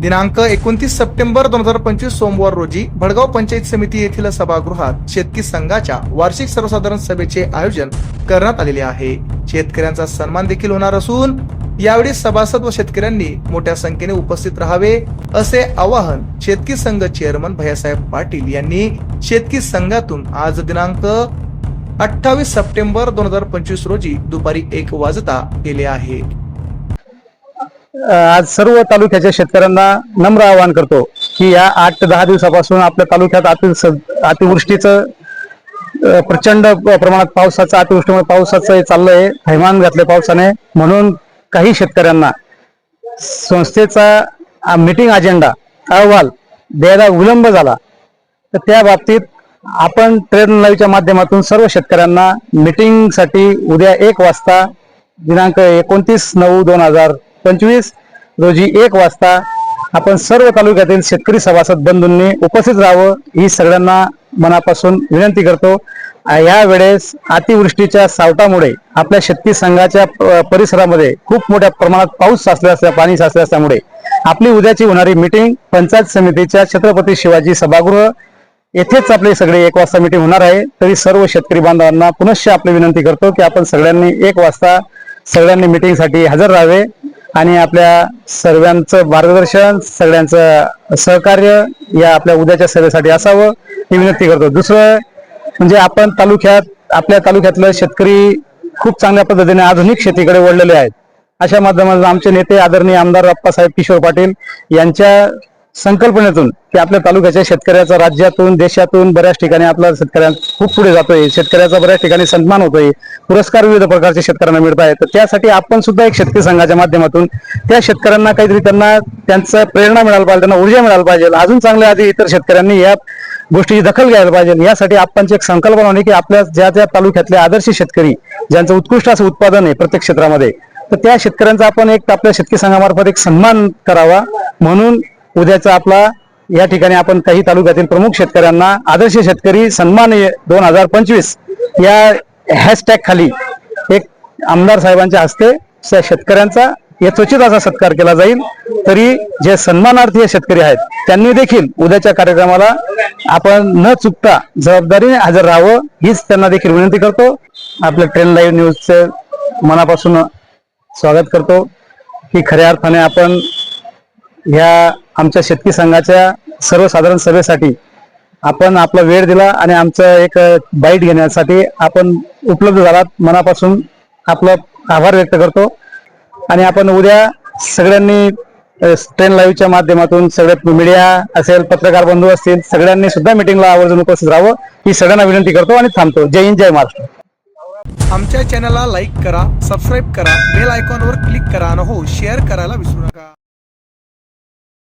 दिनांक एकोणतीस सप्टेंबर दोन हजार पंचवीस सोमवार रोजी भडगाव पंचायत समिती येथील सभागृहात शेतकी संघाच्या वार्षिक सर्वसाधारण सभेचे आयोजन करण्यात आलेले आहे. शेतकऱ्यांचा सन्मान देखील होणार असून यावेळी सभासद व शेतकऱ्यांनी मोठ्या संख्येने उपस्थित राहावे असे आवाहन शेतकी संघ चेअरमन भैयासाहेब पाटील यांनी शेतकी संघातून आज दिनांक अठ्ठावीस सप्टेंबर दोन हजार पंचवीस रोजी दुपारी एक वाजता केले आहे. आज सर्व तालुक्याच्या शेतकऱ्यांना नम्र आवाहन करतो की या आठ ते दहा दिवसापासून आपल्या तालुक्यात अति अतिवृष्टीचं प्रचंड प्रमाणात पावसाचं अतिवृष्टीमुळे पावसाचं हे चाललंय थैमान घातले पावसाने. म्हणून काही शेतकऱ्यांना संस्थेचा मीटिंग अजेंडा अहवाल द्यायला विलंब झाला. तर त्या बाबतीत आपण ट्रेड लाईव्हच्या माध्यमातून सर्व शेतकऱ्यांना मीटिंगसाठी उद्या एक वाजता दिनांक एकोणतीस नऊ दोन हजार पंचवीस रोजी एक वाजता आपण सर्व तालुक्यातील शेतकरी सभासद बंधूंनी उपस्थित राहावं ही सगळ्यांना मनापासून विनंती करतो. यावेळेस या वेळेस अतिवृष्टीच्या सावटामुळे आपल्या शेतकरी संघाच्या प- परिसरामध्ये खूप मोठ्या प्रमाणात पाऊस साचला असल्या पाणी साचले असल्यामुळे आपली उद्याची होणारी मीटिंग पंचायत समितीच्या छत्रपती शिवाजी सभागृह येथेच आपली सगळी एक वाजता मिटिंग होणार आहे. तरी सर्व शेतकरी बांधवांना पुनश्च आपली विनंती करतो की आपण सगळ्यांनी एक वाजता सगळ्यांनी मिटिंगसाठी हजर राहावे. आणि आपल्या सर्वांचं मार्गदर्शन सगळ्यांचं सहकार्य या आपल्या उद्याच्या सेवेसाठी असावं ही विनंती करतो. दुसरं म्हणजे आपण तालुक्यात आपल्या तालुक्यातलं शेतकरी खूप चांगल्या पद्धतीने आधुनिक शेतीकडे वळलेले आहेत. अशा माध्यमातून आमचे नेते आदरणीय आमदार अप्पासाहेब किशोर पाटील यांच्या संकल्पनेतून की आपल्या तालुक्याच्या शेतकऱ्याचा राज्यातून देशातून बऱ्याच ठिकाणी आपला शेतकऱ्या खूप पुढे जातोय. शेतकऱ्याचा बऱ्याच ठिकाणी सन्मान होतोय. पुरस्कार विविध प्रकारचे शेतकऱ्यांना मिळत आहेत. तर त्यासाठी आपण सुद्धा एक शेतकरी संघाच्या माध्यमातून त्या शेतकऱ्यांना काहीतरी त्यांना त्यांचं प्रेरणा मिळायला पाहिजे त्यांना ऊर्जा मिळायला पाहिजे. अजून चांगल्या आधी इतर शेतकऱ्यांनी या गोष्टीची दखल घ्यायला पाहिजे. यासाठी आपणची एक संकल्पना होणे की आपल्या ज्या ज्या तालुक्यातले आदर्श शेतकरी ज्यांचं उत्कृष्ट असं उत्पादन आहे प्रत्येक क्षेत्रामध्ये तर त्या शेतकऱ्यांचा आपण एक आपल्या शेतकरी संघामार्फत एक सन्मान करावा. म्हणून उद्याचा आपला या ठिकाणी आपण काही तालुक्यातील प्रमुख शेतकऱ्यांना आदर्श शेतकरी सन्मान दोन हजार पंचवीस या हॅशटॅग खाली एक आमदार साहेबांच्या हस्ते त्या शेतकऱ्यांचा यथोचित असा सत्कार केला जाईल. तरी जे सन्मानार्थी शेतकरी आहेत त्यांनी देखील उद्याच्या कार्यक्रमाला आपण न चुकता जबाबदारीने हजर राहावं हीच त्यांना देखील विनंती करतो. आपल्या ट्रेन लाईव्ह न्यूजचं मनापासून स्वागत करतो. की खऱ्या अर्थाने आपण ह्या आमच्या शेतकी संघाच्या सर्वसाधारण सभेसाठी आपण आपला वेळ दिला आणि आमचं एक बाईट घेण्यासाठी आपण उपलब्ध झालात. मनापासून आपला आभार व्यक्त करतो. आणि आपण उद्या सगळ्यांनी ट्रेन लाईव्हच्या माध्यमातून सगळे मीडिया असेल पत्रकार बंधू असतील सगळ्यांनी सुद्धा मिटिंगला आवर्जून उपस्थित राहावं. ही सगळ्यांना विनंती करतो आणि थांबतो. जय हिंद जय महाराष्ट्र. आमच्या चॅनलला लाईक करा सबस्क्राईब करा बेल आयकॉनवर क्लिक करा आणि हो शेअर करायला विसरू नका.